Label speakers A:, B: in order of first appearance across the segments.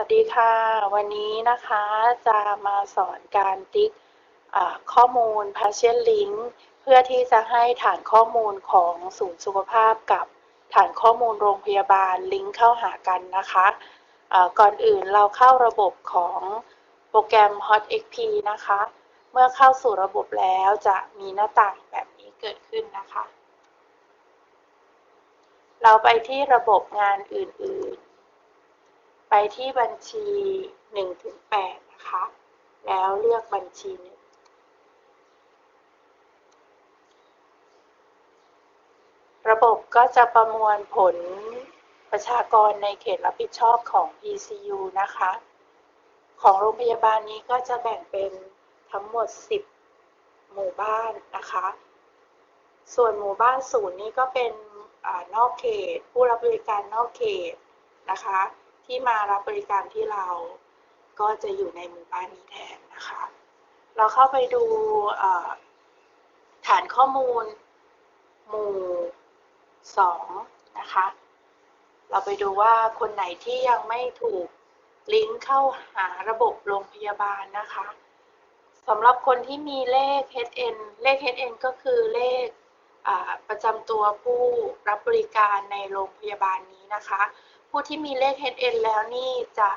A: วัสดีค่ะ วันนี้นะคะจะมาสอนการติ๊กข้อมูล Patient Link เพื่อที่จะให้ฐานข้อมูลของศูนย์สุขภาพกับฐานข้อมูลโรงพยาบาลลิงก์เข้าหากันนะคะอ่าก่อนอื่นเราเข้าระบบของโปรแกรม HotXP นะคะ เมื่อเข้าสู่ระบบแล้วจะมีหน้าต่างแบบนี้เกิดขึ้นนะคะ เราไปที่ระบบงานอื่นๆ ไปที่บัญชี 1 ถึง 8 นะคะ แล้วเลือกบัญชีหนึ่งระบบก็จะประมวลผลประชากรในเขตรับผิดชอบของ PCU นะคะ ของโรงพยาบาลนี้ก็จะแบ่งเป็นทั้งหมด 10 หมู่บ้านนะคะ ส่วนหมู่บ้านศูนย์นี้ก็เป็นอนอกเขต ผู้รับบริการนอกเขตนะคะ ที่มารับบริการที่เราก็จะอยู่ในหมู่บ้านนี้แทนนะคะ เราเข้าไปดูฐานข้อมูลหมู่2นะคะ เราไปดูว่าคนไหนที่ยังไม่ถูกลิงก์เข้าหาระบบโรงพยาบาลนะคะสำหรับคนที่มีเลข HN เลข HN ก็คือเลขประจำตัวผู้รับบริการในโรงพยาบาลนี้นะคะ ผู้ที่มีเลข HN แล้วนี่จะ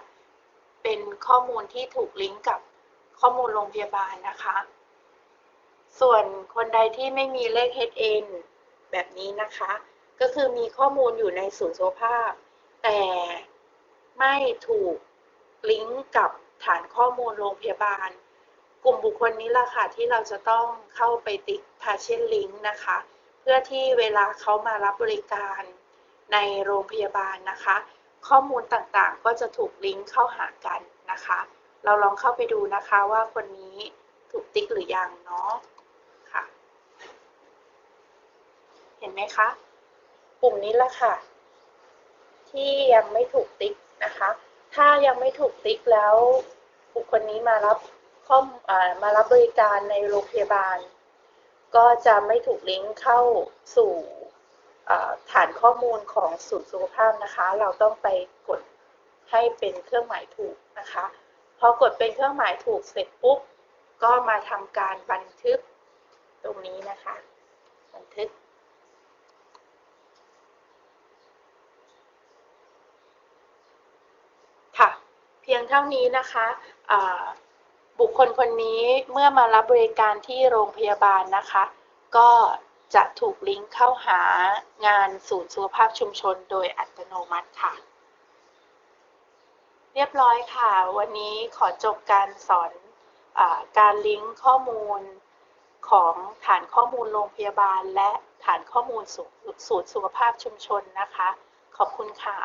A: เป็นข้อมูลที่ถูกลิงก์กับข้อมูลโรงพยาบาลนะคะ ส่วนคนใดที่ไม่มีเลข HN แบบนี้นะคะ ก็คือมีข้อมูลอยู่ในศูนย์สุขภาพ แต่ไม่ถูกลิงก์กับฐานข้อมูลโรงพยาบาล กลุ่มบุคคลนี้ล่ะค่ะที่เราจะต้องเข้าไปติ๊ก patient link นะคะ เพื่อที่เวลาเขามารับบริการ ในโรงพยาบาลนะคะ ข้อมูลต่างๆ ก็จะถูกลิงก์เข้าหากันนะคะ เราลองเข้าไปดูนะคะว่าคนนี้ถูกติ๊กหรือยังเนาะค่ะ เห็นไหมคะปุ่มนี้ละค่ะ ที่ยังไม่ถูกติ๊กนะคะ ถ้ายังไม่ถูกติ๊กแล้วบุคคลนี้มารับข้อมารับบริการในโรงพยาบาล ก็จะไม่ถูกลิงก์เข้าสู่ ฐานข้อมูลของศูนย์สุขภาพนะคะ เราต้องไปกดให้เป็นเครื่องหมายถูกนะคะ พอกดเป็นเครื่องหมายถูกเสร็จปุ๊บ ก็มาทำการบันทึกตรงนี้นะคะ บันทึก ค่ะ เพียงเท่านี้นะคะบุคคลคนนี้เมื่อมารับบริการที่โรงพยาบาลนะคะ ก็ จะถูกลิงก์เข้าหางานศูนย์สุขภาพชุมชนโดยอัตโนมัติค่ะ เรียบร้อยค่ะ วันนี้ขอจบการสอนอการลิงก์ข้อมูลของฐานข้อมูลโรงพยาบาล และฐานข้อมูลศูนย์สุขภาพชุมชนนะคะ ขอบคุณค่ะ